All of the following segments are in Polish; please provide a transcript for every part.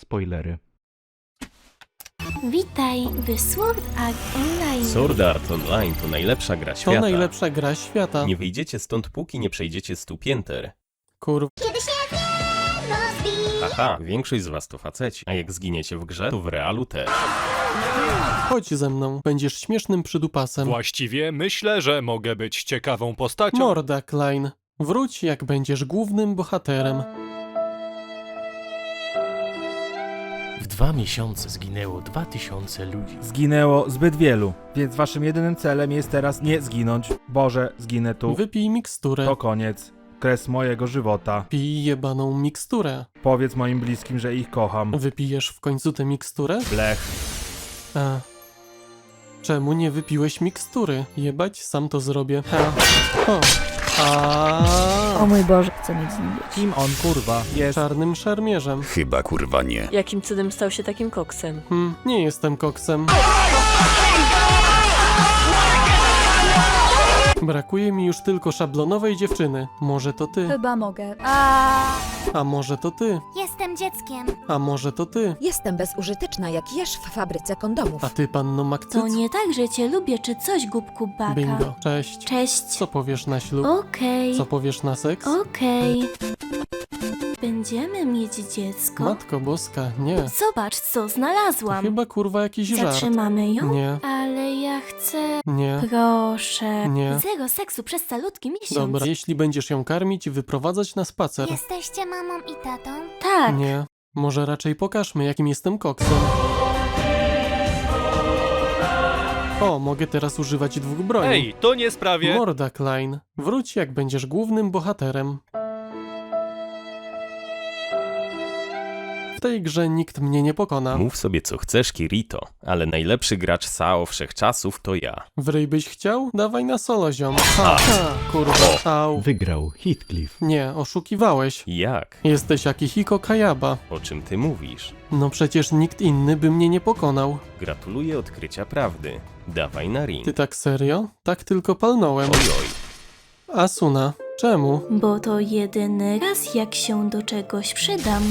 spoilery. Witaj w Sword Art Online. Sword Art Online to najlepsza gra To świata. najlepsza gra świata. Nie wyjdziecie stąd, póki nie przejdziecie stu pięter. Kurwa. Haha, większość z was to faceci, a jak zginiecie w grze, to w realu też. Chodź ze mną. Będziesz śmiesznym przydupasem. Właściwie myślę, że mogę być ciekawą postacią. Morda, Klein. Wróć, jak będziesz głównym bohaterem. Dwa miesiące zginęło dwa tysiące ludzi. Zginęło zbyt wielu, więc waszym jedynym celem jest teraz nie zginąć. Boże, zginę tu. Wypij miksturę. To koniec. Kres mojego żywota. Pij jebaną miksturę. Powiedz moim bliskim, że ich kocham. Wypijesz w końcu tę miksturę? Blech. A. Czemu nie wypiłeś mikstury? Jebać, sam to zrobię. Ha. O. A. O mój Boże, chcę mieć z nim być. Kim on kurwa jest? Czarnym szermierzem. Chyba kurwa nie. Jakim cudem stał się takim koksem? Hmm, nie jestem koksem. Brakuje mi już tylko szablonowej dziewczyny. Może to ty, Chyba mogę. A a może to ty, Jestem dzieckiem. a może to ty, Jestem bezużyteczna jak jesz w fabryce kondomów. a ty panno Makcyc? To nie tak, że cię lubię czy coś, głupku baka. Bingo, cześć. Cześć. Co powiesz na ślub? Okej. Co powiesz na seks? Okej. Będziemy mieć dziecko. Matko boska, nie. Zobacz, co To znalazłam. chyba kurwa jakiś żart. Zatrzymamy ją? Nie, Ale ja chcę... nie. Proszę. Nie. Zero seksu przez calutki miesiąc. Dobra, jeśli będziesz ją karmić i wyprowadzać na spacer. Jesteście mamą i tatą? Tak. Nie. Może raczej pokażmy, jakim jestem koksem. O, mogę teraz używać dwóch broni. Ej, to nie sprawie. Morda, Klein. Wróć, jak będziesz głównym bohaterem. W tej grze nikt mnie nie pokona. Mów sobie co chcesz, Kirito, ale najlepszy gracz SAO wszechczasów to ja. W ryj byś chciał? Dawaj na solo, ziom. Ha, ha, kurwa. Au. Wygrał Heathcliff. Nie, oszukiwałeś. Jak? Jesteś Akihiko Kayaba. O czym ty mówisz? No przecież nikt inny by mnie nie pokonał. Gratuluję odkrycia prawdy. Dawaj na ring. Ty tak serio? Tak tylko palnąłem. Ojoj. Asuna, czemu? Bo to jedyny raz, jak się do czegoś przydam.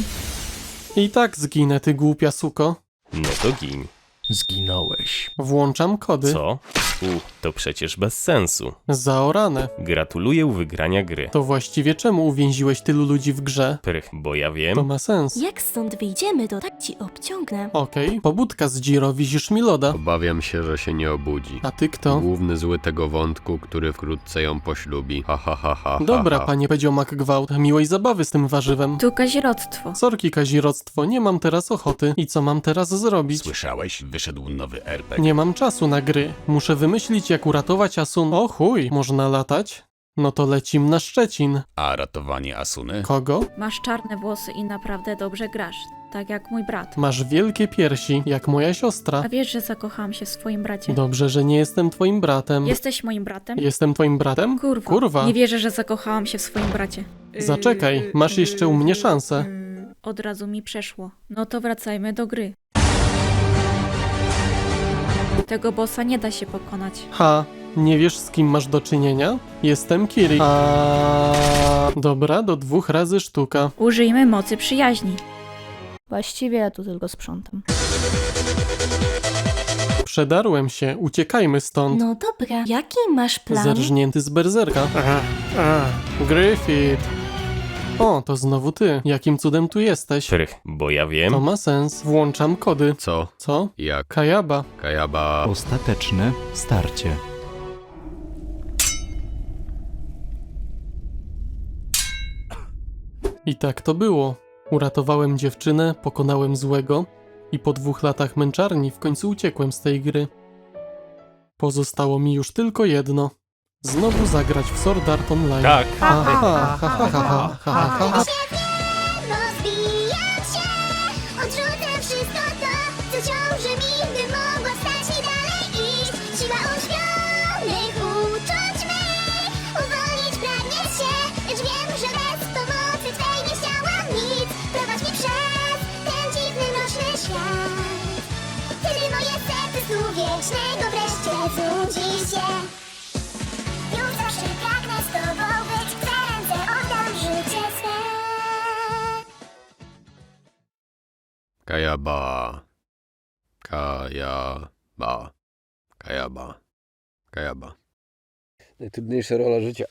I tak zginę, ty głupia suko. No to gin. Zginąłeś. Włączam kody. Co? U, to przecież bez sensu. Zaorane. Gratuluję wygrania gry. To właściwie czemu uwięziłeś tylu ludzi w grze? Prych, bo ja To wiem. ma sens. Jak stąd wyjdziemy, to tak ci obciągnę. Okej, pobudka z Jiro, wisisz mi loda. Obawiam się, że się nie obudzi. A ty kto? Główny zły tego wątku, który wkrótce ją poślubi. Ha ha ha ha. ha, Dobra, ha. panie Pedziomak Gwałt, miłej zabawy z tym warzywem. tu kazirodztwo. Sorki, kazirodztwo, nie mam teraz ochoty. I co mam teraz zrobić? Słyszałeś? Wyszedł nowy RPG. Nie mam czasu na gry. Muszę wymyślić, jak uratować Asun. O chuj, można latać? No to lecim na Szczecin. A ratowanie Asuny? Kogo? Masz czarne włosy i naprawdę dobrze grasz. Tak jak mój brat. Masz wielkie piersi, jak moja siostra. A wiesz, że zakochałam się w swoim bracie. Dobrze, że nie jestem twoim bratem. Jesteś moim bratem? Jestem twoim bratem? Kurwa. Kurwa. Nie wierzę, że zakochałam się w swoim bracie. Zaczekaj, masz jeszcze u mnie szansę. Yy, Od razu mi przeszło. No to wracajmy do gry. Tego bossa nie da się pokonać. Ha, nie wiesz z kim masz do czynienia? Jestem Kiri. A... Dobra, do dwóch razy sztuka. Użyjmy mocy przyjaźni. Właściwie ja tu tylko sprzątam. Przedarłem się, uciekajmy stąd. No dobra, jaki masz plan? Zerżnięty z berzerka. Aha, aha, Griffith. O, to znowu ty. Jakim cudem tu jesteś? Prych, bo ja wiem. To ma sens. Włączam kody. Co? Co? Jak? Kajaba. Kajaba... Ostateczne starcie. I tak to było. Uratowałem dziewczynę, pokonałem złego i po dwóch latach męczarni w końcu uciekłem z tej gry. Pozostało mi już tylko jedno. Znowu zagrać w Sword Art Online. Tak. Aha, ha, ha, ha, ha, ha, ha, ha. się, wszystko to, co ciąży mi, Kajaba. Kajaba. Kajaba. Kajaba. Najtrudniejsza rola życia.